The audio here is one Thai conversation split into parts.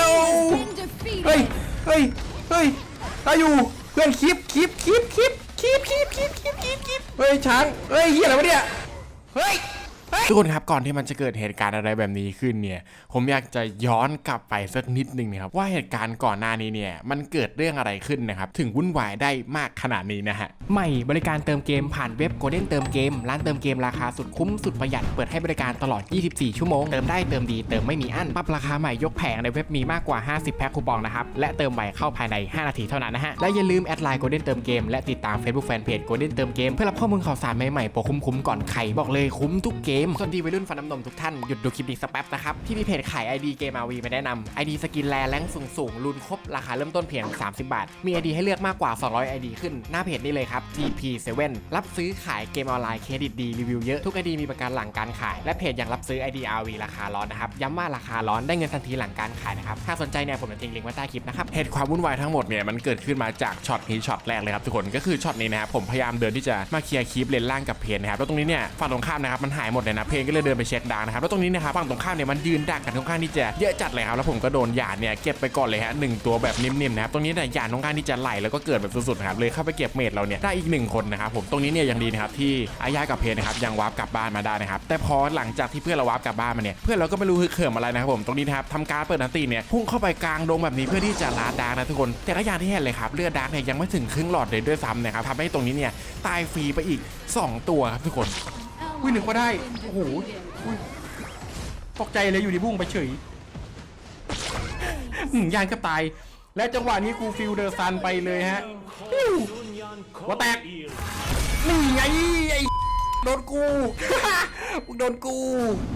no เฮ้ย เฮ้ย เฮ้ยตายอยู่ เพื่อนคลิปคลิปคลิปคลิปคลิปคลิปคลิปคลิปคลิปเฮ้ยช้าง เฮ้ยเฮียอะไรวะเนี่ย เฮ้ย ทุกคนครับก่อนที่มันจะเกิดเหตุการณ์อะไรแบบนี้ขึ้นเนี่ย ผมอยากจะย้อนกลับไปสักนิดนึงนะครับว่าเหตุการณ์ก่อนหน้านี้เนี่ยมันเกิดเรื่องอะไรขึ้นนะครับถึงวุ่นวายได้มากขนาดนี้นะฮะใหม่บริการเติมเกมผ่านเว็บ Golden เติมเกม ร้านเติมเกมราคาสุดคุ้มสุดประหยัดเปิดให้บริการตลอด 24 ชั่วโมง เติมได้เติมดีเติมไม่มีอั้นปรับราคาใหม่ยกแผงในเว็บมีมากกว่า 50 แพ็คคูปองนะครับและเติมไวเข้าภายใน 5 นาทีเท่านั้นนะฮะและอย่าลืมแอดไลน์ Golden เติมเกมและติดตาม Facebook Fanpage Golden เติมเกมเพื่อรับข้อมูลข่าวสารใหม่ๆโปรคุ้มๆก่อนใครบอกเลยคุ้มทุกเกมคนดีวัยรุ่นฟันน้ำนมทุกท่านหยุดดูคลิปนี้สักแป๊บนะครับพี่มีเพจขาย ID เกม RV มาแนะนำ ID สกินแลแรงสูงสูงรุนครบราคาเริ่มต้นเพียง 30 บาท มี ID ให้เลือกมากกว่า 200 ID ขึ้นหน้าเพจนี้เลยครับ TP7 รับซื้อขายเกมออนไลน์เครดิตดีรีวิวเยอะทุก ID มีประกันหลังการขาย และเพจยังรับซื้อ ID RV ราคาร้อนนะครับย้ำว่าราคาร้อนได้เงินทันทีหลังการขายนะครับถ้าสนใจเนี่ยผมจะทิ้งลิงก์ไว้ใต้คลิปนะครับเหตุความวุ่นวายทั้งหมดเนี่ยมันเกิดขึ้นมาจากช็อตนี้ช็อตแรกเลยครับทุกคนก็คือช็อตนี้นะครับผมพยายามเดินที่จะมาเคลียร์คลิปเลนล่างกับเพนนะครับแล้วตรงนี้เนี่ยฝั่งตรงข้ามนะครับมันหายหมดเลยนะ เพนก็เลยเดินไปเช็คดาวนะครับ แล้วตรงนี้นะครับฝั่งตรงข้ามเนี่ยมันยืนดักกันค่อนข้างที่จะเยอะจัดเลยครับ แล้วผมก็โดนหยาดเนี่ยเก็บไปก่อนเลยฮะหนึ่งตัวแบบนิ่มๆนะครับ ตรงนี้เนี่ยหยาดค่อนข้างที่จะไหลแล้วก็เกิดแบบสุดๆนะครับ เลยเข้าไปเก็บเมดเราเนี่ยได้อีกหนึ่งคนนะครับผม ตรงนี้เนี่ยยังดีนะครับที่อาญากับเพนนะครับยังวาร์ปกลับบ้านมาได้นะครับ แต่พอหลังจากที่เพื่อนเราวาร์ปกลับบ้านมาเนี่ยเพื่อนเราก็ไม่รู้ฮึกเขิมอะไรนะครับผม ตรงนี้นะครับทำการเปิดนันตีเนี่ยพุ่งเข้าไปกลางดงแบบนี้เพื่อที่จะลาดาร์กนะทุกคน แต่ก็อย่างที่เห็นเลยครับเลือดดาร์กเนี่ยยังไม่ถึงครึ่งหลอดเลยด้วยซ้ำนะครับทำให้ตรงนี้เนี่ยตายฟรีไปอีก 2 ตัวครับทุกคน อุ้ยหนึ่งก็ได้ โอ้โหอุ้ยตกใจเลยอยู่ดีบุ้งไปเฉยอืมยานก็ตาย และจังหวะนี้กูฟิลเดอร์ซันไปเลยฮะวหัวแตก นี่ไง โดนกู มึงโดนกู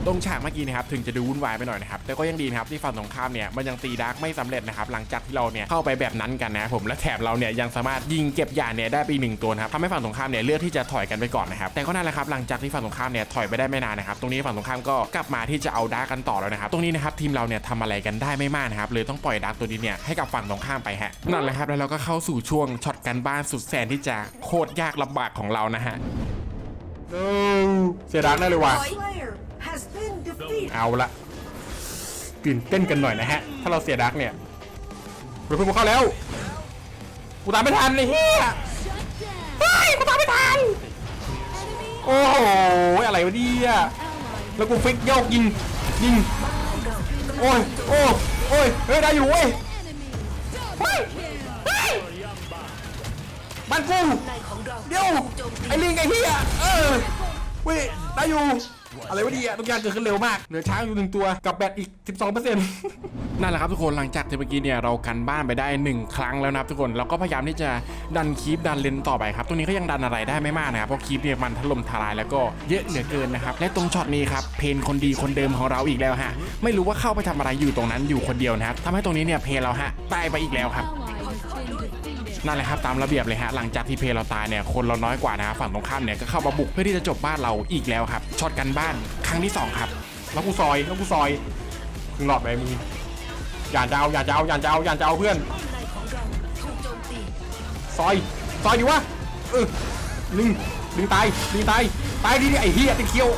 ตรงฉากเมื่อกี้นะครับถึงจะดูวุ่นวายไปหน่อยนะครับแต่ก็ยังดีนะครับที่ฝั่งตรงข้ามเนี่ยมันยังตีดาร์กไม่สำเร็จนะครับหลังจากที่เราเนี่ยเข้าไปแบบนั้นกันนะครับผมและแถมเราเนี่ยยังสามารถยิงเก็บยาเนี่ยได้ไปอีกหนึ่งตัวนะครับทำให้ฝั่งตรงข้ามเนี่ยเลือกที่จะถอยกันไปก่อนนะครับแต่ก็นั่นแหละครับหลังจากที่ฝั่งตรงข้ามเนี่ยถอยไปได้ไม่นานนะครับตรงนี้ฝั่งตรงข้ามก็กลับมาที่จะเอาดาร์กกันต่อแล้วนะครับตรงนี้นะครับทีมเราเนี่ยทำอะไรกันได้ไม่มากนะครับเลยต้องปล่อยดาร์กตัวนี้เนี่ยให้กับฝั่งตรงข้ามไปฮะนั่นแหละครับแล้วเราก็เข้าสู่ช่วงช็อตกันบ้านสุดแสนที่จะโคตรยากลำบากของเรานะฮะ เออเสียดายได้เลยว่ะ เอาละตื่นเต้นกันหน่อยนะฮะ ถ้าเราเสียดักเนี่ยเราเพิ่งมาเข้าแล้วกูตามไม่ทันเลยเฮียเฮ้ยกูตามไม่ทัน โอ้โห อะไรวะเนี่ยแล้วกูฟิกโยกยิง ยิง โอ้ย โอ้ยโอ้ย เฮ้ย ได้อยู่เว้ยเฮ้ย บ้านกูเดี๋ยวไอ้ลิงไอ้เฮียเออเว้ยได้อยู่อะไรวะเนี่ยทุกอย่างเกิดขึ้นเร็วมาก เหลือช้างอยู่หนึ่งตัวกับแบตอีก 12%นั่นแหละครับทุกคนหลังจากที่เมื่อกี้เนี่ยเรากันบ้านไปได้ 1 ครั้งแล้วนะครับทุกคนเราก็พยายามที่จะดันคีปดันเลนต่อไปครับตรงนี้ก็ยังดันอะไรได้ไม่มากนะครับเพราะคีปเนี่ยมันถล่มทลายแล้วก็เยอะเหลือเกินนะครับและตรงช็อตนี้ครับเพนคนดีคนเดิมของเราอีกแล้วฮะไม่รู้ว่าเข้าไปทำอะไรอยู่ตรงนั้นอยู่คนเดียวนะครับทำให้ตรงนี้เนี่ยเพนเราฮะตายไปอีกแล้วครับ นั่นแหละครับตามระเบียบเลยฮะหลังจากที่เพลเราตายเนี่ยคนเราน้อยกว่านะฝั่งตรงข้ามเนี่ยก็เข้ามาบุกเพื่อที่จะจบบ้านเราอีกแล้วครับช็อตกันบ้านครั้งที่สองครับแล้วกูซอยแล้วกูซอยมึงหลอดไปมึงอย่าจะเอาอย่าจะเอาอย่าจะเอาอย่าจะเอาเพื่อนซอยซอยดิวะเออลิงลิงตายลิงตายตายดิไอ้เฮียติดเคียว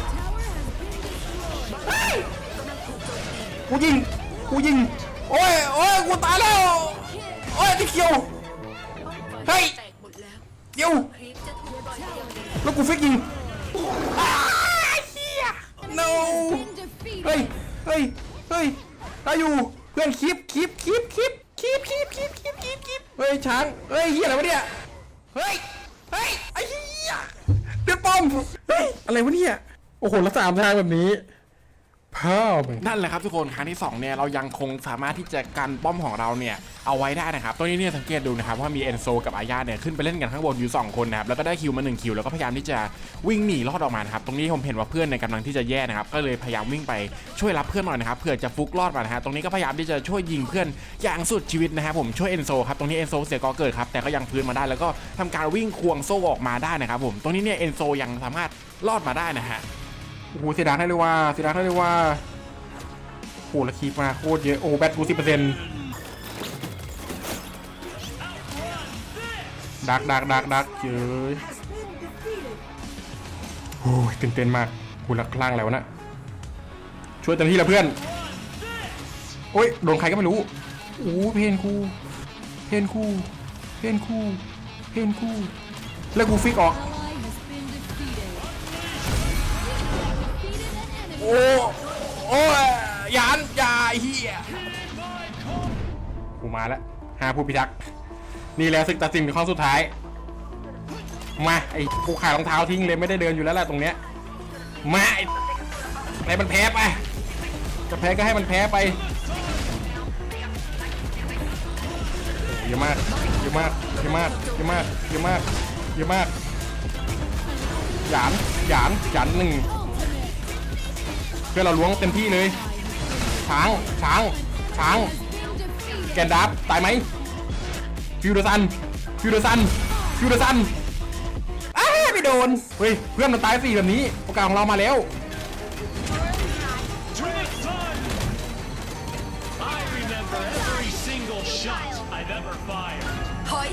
กูยิงกูยิงโอ้ยโอ้ยกูตายแล้วโอ้ยติดเคียว เฮ้ยเดี๋ยวแล้วกูฟิกยิงอ้าเฮีย no เฮ้ย เฮ้ย เฮ้ยได้อยู่เพื่อนคลิปคลิปคลิปคลิปคลิปคลิปคลิปคลิปคลิปคลิปเฮ้ยช้างเฮ้ยเฮียอะไรวะเนี่ย เฮ้ย เฮ้ยไอ้เฮียเดือดป้อม เฮ้ย อะไรวะเนี่ย โอ้โหแล้วสามทางแบบนี้ พ่อมึงนั่นแหละครับทุกคนครั้งที่สองเนี่ยเรายังคงสามารถที่จะกันป้อมของเราเนี่ยเอาไว้ได้นะครับตรงนี้เนี่ยสังเกตดูนะครับว่ามีเอนโซกับอาญาเนี่ยขึ้นไปเล่นกันข้างบนอยู่ 2 คนนะครับแล้วก็ได้คิวมา1คิวแล้วก็พยายามที่จะวิ่งหนีรอดออกมานะครับตรงนี้ผมเห็นว่าเพื่อนในยกำลังที่จะแย่นะครับก็เลยพยายามวิ่งไปช่วยรับเพื่อนหน่อยนะครับเผื่อจะฟุกรอดมานะฮะตรงนี้ก็พยายามที่จะช่วยยิงเพื่อนอย่างสุดชีวิตนะครับผมช่วยเอนโซครับตรงนี้เอนโซเสียกอเกิดครับแต่ก็ยังพื้นมาได้ แล้วก็ทำการวิ่งควงโซ่ออกมาได้นะครับผมตรงนี้เนี่ยเอนโซยังสามารถรอดมาได้นะฮะ โอ้โหเสียดายได้เลยว่าเสียดายได้เลยว่าโอ้โหล้วคลิปมาโคตรเยอะ โอ้แบตกูสิบเปอร์เซ็นต์ดักดักดักดักเจอโอ้ยตื่นเต้นมากกูรักคลั่งแล้วนะช่วยเต็มที่แล้วเพื่อน โอ้ยโดนใครก็ไม่รู้โอ้เพนคูเพนคูเพนคูเพนคูแล้วกูฟิกออก โอ้โอ้ยยานยาเฮียกูมาแล้วหาผู้พิทักษ์นี่แล้วศึกตัดสินเป็นข้อสุดท้าย มาไอ้กูขายรองเท้าทิ้งเลยไม่ได้เดินอยู่แล้วแหละตรงเนี้ยมาไอ้อะไรมันแพ้ไปจะแพ้ก็ให้มันแพ้ไปเยอะมากเยอะมากเยอะมากเยอะมากเยอะมากเยอะมากหยานหยานหยานหนึ่ง เพื่อนเราล้วงเต็มที่เลยช้างช้างช้างแกนดับตายไหมฟิวเดอร์ซันฟิวเดอร์ซันฟิวเดอร์ซันอ้าไม่โดนเฮ้ยเพื่อนมันตายสี่แบบนี้โอกาสของเรามาแล้ว I remember every single shot I've ever fired. ถอย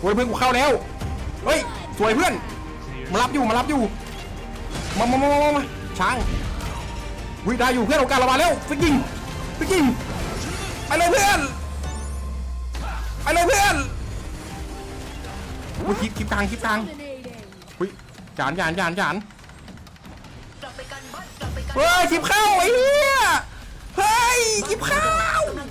โอ้ยเพื่อนกูเข้าแล้วเฮ้ยสวยเพื่อนมารับอยู่มารับอยู่มามามามามา ช้างวิได้อยู่เพื่อนโอกาสเรามาแล้วฟิกยิงฟิกยิงไปเลยเพื่อนไปเลยเพื่อนอุ้ยคลิปคลิปกลางคลิปกลาง Dominating. อุ้ยจานจานจานจานกลับไปกันบ้านกลับไปกันเฮ้ยคลิปเข้าไอ้เหี้ยเฮ้ยคลิปเข้ากำลั